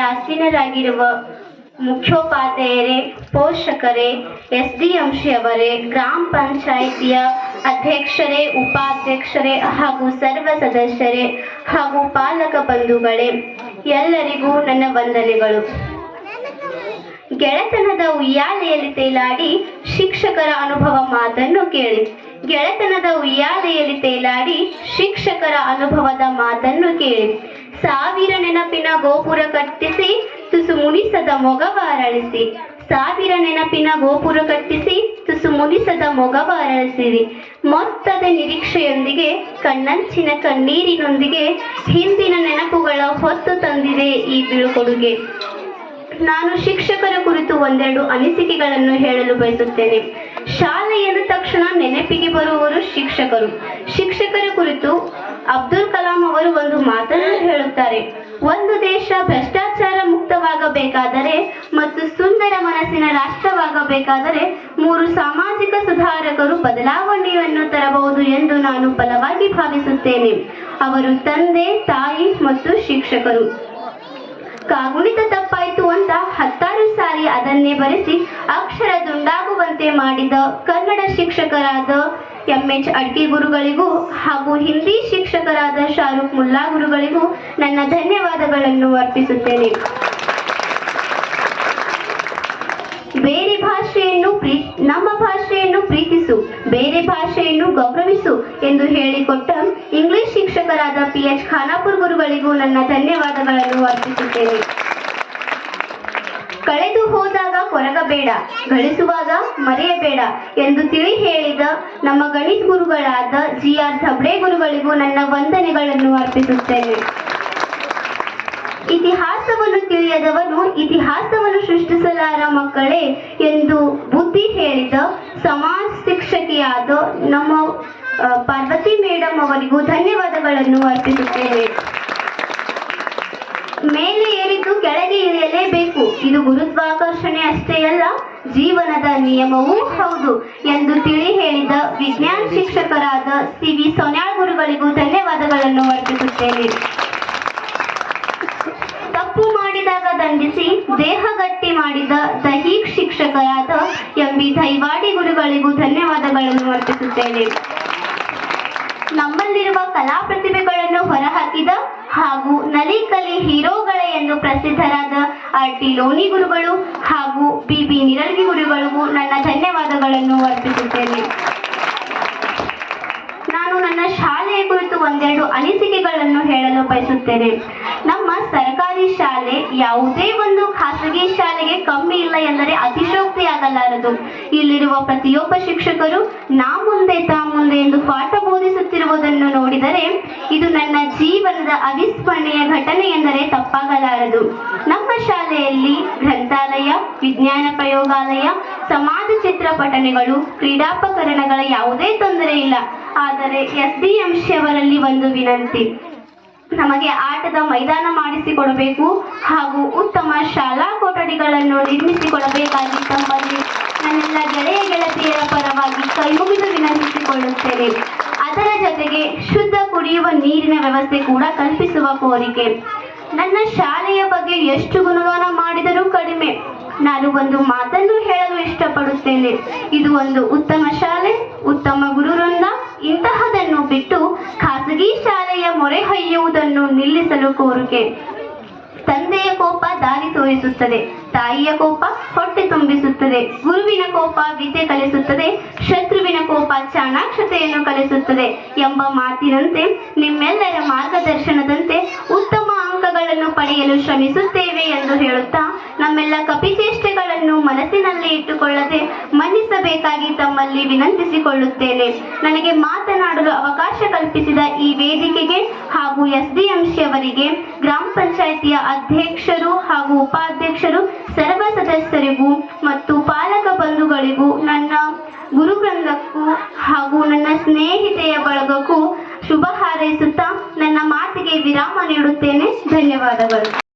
ಆಸೀನರಾಗಿರುವ ಮುಖ್ಯೋಪಾಧ್ಯಾಯರೇ, ಪೋಷಕರೇ S ಅವರೇ ಗ್ರಾಮ ಪಂಚಾಯಿತಿಯ ಅಧ್ಯಕ್ಷರೇ, ಉಪಾಧ್ಯಕ್ಷರೇ ಹಾಗೂ ಸರ್ವ ಸದಸ್ಯರೇ ಹಾಗೂ ಪಾಲಕ ಬಂಧುಗಳೇ, ಎಲ್ಲರಿಗೂ ನನ್ನ ವಂದನೆಗಳು. ಗೆಳೆತನದ ಉಯ್ಯಾಲೆಯಲ್ಲಿ ತೇಲಾಡಿ ಶಿಕ್ಷಕರ ಅನುಭವ ಮಾತನ್ನು ಕೇಳಿ. ಗೆಳೆತನದ ಉಯ್ಯಾಲೆಯಲ್ಲಿ ತೇಲಾಡಿ ಶಿಕ್ಷಕರ ಅನುಭವದ ಮಾತನ್ನು ಕೇಳಿ. ಸಾವಿರ ನೆನಪಿನ ಗೋಪುರ ಕಟ್ಟಿಸಿ, ತುಸು ಮುನಿಸದ ಮೊಗವಾರಳಿಸಿ. ಸಾವಿರ ನೆನಪಿನ ಗೋಪುರ ಕಟ್ಟಿಸಿ, ತುಸು ಮುನಿಸದ ಮೊಗವಾರಳಿಸಿರಿ. ಮೊತ್ತದ ನಿರೀಕ್ಷೆಯೊಂದಿಗೆ, ಕಣ್ಣಂಚಿನ ಕಣ್ಣೀರಿನೊಂದಿಗೆ ಹಿಂದಿನ ನೆನಪುಗಳ ಹೊತ್ತು ತಂದಿದೆ ಈ ಬೀಳ್ಕೊಡುಗೆ. ನಾನು ಶಿಕ್ಷಕರ ಕುರಿತು ಒಂದೆರಡು ಅನಿಸಿಕೆಗಳನ್ನು ಹೇಳಲು ಬಯಸುತ್ತೇನೆ. ಶಾಲೆ ಎಂದ ತಕ್ಷಣ ನೆನಪಿಗೆ ಬರುವವರು ಶಿಕ್ಷಕರು ಶಿಕ್ಷಕರ ಕುರಿತು ಅಬ್ದುಲ್ ಕಲಾಂ ಅವರು ಒಂದು ಮಾತನ್ನು ಹೇಳುತ್ತಾರೆ ಒಂದು ದೇಶ ಭ್ರಷ್ಟಾಚಾರ ಮುಕ್ತವಾಗಬೇಕಾದರೆ ಮತ್ತು ಸುಂದರ ಮನಸ್ಸಿನ ರಾಷ್ಟ್ರವಾಗಬೇಕಾದರೆ ಮೂರು ಸಾಮಾಜಿಕ ಸುಧಾರಕರು ಬದಲಾವಣೆಯನ್ನು ತರಬಹುದು ಎಂದು ನಾನು ಬಲವಾಗಿ ಭಾವಿಸುತ್ತೇನೆ. ಅವರು ತಂದೆ, ತಾಯಿ ಮತ್ತು ಶಿಕ್ಷಕರು. ಕಾಗುಣಿತ ತಪ್ಪಾಯಿತು ಅಂತ ಹತ್ತಾರು ಸಾರಿ ಅದನ್ನೇ ಬರೆಸಿ ಅಕ್ಷರ ದುಂಡಾಗುವಂತೆ ಮಾಡಿದ ಕನ್ನಡ ಶಿಕ್ಷಕರಾದ ಎಂ ಎಚ್ ಅಡ್ಕೆ ಗುರುಗಳಿಗೂ ಹಾಗೂ ಹಿಂದಿ ಶಿಕ್ಷಕರಾದ ಶಾರುಖ್ ಮುಲ್ಲಾ ಗುರುಗಳಿಗೂ ನನ್ನ ಧನ್ಯವಾದಗಳನ್ನು ಅರ್ಪಿಸುತ್ತೇನೆ. ಭಾಷೆಯನ್ನು ನಮ್ಮ ಭಾಷೆಯನ್ನು ಪ್ರೀತಿಸು, ಬೇರೆ ಭಾಷೆಯನ್ನು ಗೌರವಿಸು ಎಂದು ಹೇಳಿಕೊಟ್ಟ ಇಂಗ್ಲಿಷ್ ಶಿಕ್ಷಕರಾದ ಪಿ ಎಚ್ ಖಾನಾಪುರ್ ಗುರುಗಳಿಗೂ ನನ್ನ ಧನ್ಯವಾದಗಳನ್ನು ಅರ್ಪಿಸುತ್ತೇನೆ. ಕಳೆದು ಹೋದಾಗ ಕೊರಗಬೇಡ, ಗಳಿಸುವಾಗ ಮರೆಯಬೇಡ ಎಂದು ತಿಳಿ ಹೇಳಿದ ನಮ್ಮ ಗಣಿತ ಗುರುಗಳಾದ ಜಿ ಆರ್ ಧಬ್ಳೆ ಗುರುಗಳಿಗೂ ನನ್ನ ವಂದನೆಗಳನ್ನು ಅರ್ಪಿಸುತ್ತೇನೆ. ಇತಿಹಾಸವನ್ನು ತಿಳಿಯದವನು ಇತಿಹಾಸವನ್ನು ಸೃಷ್ಟಿಸಲಾರ ಮಕ್ಕಳೇ ಎಂದು ಬುದ್ಧಿ ಹೇಳಿದ ಸಮಾಜ ಶಿಕ್ಷಕಿಯಾದ ನಮ್ಮ ಪಾರ್ವತಿ ಮೇಡಮ್ ಅವರಿಗೂ ಧನ್ಯವಾದಗಳನ್ನು ಅರ್ಪಿಸುತ್ತೇವೆ. ಮೇಲೆ ಏರಿದ್ದು ಕೆಳಗೆ ಇಳಿಯಲೇಬೇಕು. ಇದು ಗುರುತ್ವಾಕರ್ಷಣೆ ಅಷ್ಟೇ ಅಲ್ಲ, ಜೀವನದ ನಿಯಮವೂ ಹೌದು ಎಂದು ತಿಳಿ ಹೇಳಿದ ವಿಜ್ಞಾನ ಶಿಕ್ಷಕರಾದ ಸಿ ವಿ ಸೊನ್ಯಾಳ್ ಗುರುಗಳಿಗೂ ಧನ್ಯವಾದಗಳನ್ನು ಅರ್ಪಿಸುತ್ತೇನೆ ದೇಹ ಗಟ್ಟಿ ಮಾಡಿದ ದೈಹಿಕ್ ಶಿಕ್ಷಕರಾದ ಎಂ ಬಿ ದೈವಾಡಿ ಗುರುಗಳಿಗೂ ಧನ್ಯವಾದಗಳನ್ನು ಅರ್ಪಿಸುತ್ತೇನೆ. ನಮ್ಮಲ್ಲಿರುವ ಕಲಾ ಪ್ರತಿಭೆಗಳನ್ನು ಹೊರಹಾಕಿದ ಹಾಗೂ ನಲಿಕಲಿ ಹೀರೋಗಳೇ ಎಂದು ಪ್ರಸಿದ್ಧರಾದ ಆರ್ ಟಿ ಲೋನಿ ಗುರುಗಳು ಹಾಗೂ ಬಿ ಬಿ ಗುರುಗಳಿಗೂ ನನ್ನ ಧನ್ಯವಾದಗಳನ್ನು ಅರ್ಪಿಸುತ್ತೇನೆ. ನಾನು ನನ್ನ ಶಾಲೆಯ ಕುರಿತು ಒಂದೆರಡು ಅನಿಸಿಕೆಗಳನ್ನು ಹೇಳಲು ಬಯಸುತ್ತೇನೆ. ಸರ್ಕಾರಿ ಶಾಲೆ ಯಾವುದೇ ಒಂದು ಖಾಸಗಿ ಶಾಲೆಗೆ ಕಮ್ಮಿ ಇಲ್ಲ ಎಂದರೆ ಅತಿಶೋಕ್ತಿ ಆಗಲಾರದು. ಇಲ್ಲಿರುವ ಪ್ರತಿಯೊಬ್ಬ ಶಿಕ್ಷಕರು ನಾ ಮುಂದೆ ತಾ ಮುಂದೆ ಎಂದು ಪಾಠ ಬೋಧಿಸುತ್ತಿರುವುದನ್ನು ನೋಡಿದರೆ ಇದು ನನ್ನ ಜೀವನದ ಅವಿಸ್ಮರಣೀಯ ಘಟನೆ ಎಂದರೆ ತಪ್ಪಾಗಲಾರದು. ನಮ್ಮ ಶಾಲೆಯಲ್ಲಿ ಗ್ರಂಥಾಲಯ, ವಿಜ್ಞಾನ ಪ್ರಯೋಗಾಲಯ, ಸಮಾಜ ಚಿತ್ರ ಪಠನೆಗಳು, ಕ್ರೀಡಾಪಕರಣಗಳ ಯಾವುದೇ ತೊಂದರೆ ಇಲ್ಲ. ಆದರೆ ಎಸ್ ಡಿ ಅವರಲ್ಲಿ ಒಂದು ವಿನಂತಿ. ನಮಗೆ ಆಟದ ಮೈದಾನ ಮಾಡಿಸಿಕೊಡಬೇಕು ಹಾಗೂ ಉತ್ತಮ ಶಾಲಾ ಕೊಠಡಿಗಳನ್ನು ನಿರ್ಮಿಸಿಕೊಡಬೇಕಾಗಿ ತಮ್ಮಲ್ಲಿ ನನ್ನೆಲ್ಲ ಗೆಳೆಯ ಗೆಳತಿಯರ ಪರವಾಗಿ ಕೈಮುಗಿದು ವಿನಂತಿಸಿಕೊಳ್ಳುತ್ತೇನೆ. ಅದರ ಜೊತೆಗೆ ಶುದ್ಧ ಕುಡಿಯುವ ನೀರಿನ ವ್ಯವಸ್ಥೆ ಕೂಡ ಕಲ್ಪಿಸುವ ಕೋರಿಕೆ. ನನ್ನ ಶಾಲೆಯ ಬಗ್ಗೆ ಎಷ್ಟು ಗುಣಗಾನ ಮಾಡಿದರೂ ಕಡಿಮೆ. ನಾನು ಒಂದು ಮಾತನ್ನು ಹೇಳಲು ಇಷ್ಟಪಡುತ್ತೇನೆ. ಇದು ಒಂದು ಉತ್ತಮ ಶಾಲೆ, ಉತ್ತಮ ಗುರುವೃಂದ ಶಾಲೆಯ ಮೊರೆ ಹೊಯ್ಯುವುದನ್ನು ನಿಲ್ಲಿಸಲು ಕೋರಿಕೆ. ತಂದೆಯ ಕೋಪ ದಾರಿ ತೋರಿಸುತ್ತದೆ, ತಾಯಿಯ ಕೋಪ ಹೊಟ್ಟೆ ತುಂಬಿಸುತ್ತದೆ, ಗುರುವಿನ ಕೋಪ ವಿದ್ಯೆ ಕಲಿಸುತ್ತದೆ, ಶತ್ರುವಿನ ಕೋಪ ಚಾಣಾಕ್ಷತೆಯನ್ನು ಕಲಿಸುತ್ತದೆ ಎಂಬ ಮಾತಿನಂತೆ ನಿಮ್ಮೆಲ್ಲರ ಮಾರ್ಗದರ್ಶನದಂತೆ ಉತ್ತಮ ಅಂಕಗಳನ್ನು ಪಡೆಯಲು ಶ್ರಮಿಸುತ್ತೇವೆ ಎಂದು ಹೇಳುತ್ತಾ ನಮ್ಮೆಲ್ಲ ಕಪಿಚೇಷ್ಟೆಗಳನ್ನು ಇಟ್ಟುಕೊಳ್ಳದೆ ಮನ್ನಿಸಬೇಕಾಗಿ ತಮ್ಮಲ್ಲಿ ವಿನಂತಿಸಿಕೊಳ್ಳುತ್ತೇನೆ. ನನಗೆ ಮಾತನಾಡಲು ಅವಕಾಶ ಕಲ್ಪಿಸಿದ ಈ ವೇದಿಕೆಗೆ ಹಾಗೂ ಎಸ್ ಡಿ ಅವರಿಗೆ ಗ್ರಾಮ ಪಂಚಾಯಿತಿಯ ಅಧ್ಯಕ್ಷರು ಹಾಗೂ ಉಪಾಧ್ಯಕ್ಷರು, ಸರ್ವ ಸದಸ್ಯರಿಗೂ ಮತ್ತು ಪಾಲಕ ಬಂಧುಗಳಿಗೂ ನನ್ನ ಗುರುಗ್ರಂಥಕ್ಕೂ ಹಾಗೂ ನನ್ನ ಸ್ನೇಹಿತೆಯ ಬಳಗಕ್ಕೂ ಶುಭ ಹಾರೈಸುತ್ತಾ ನನ್ನ ಮಾತಿಗೆ ವಿರಾಮ ನೀಡುತ್ತೇನೆ. ಧನ್ಯವಾದಗಳು.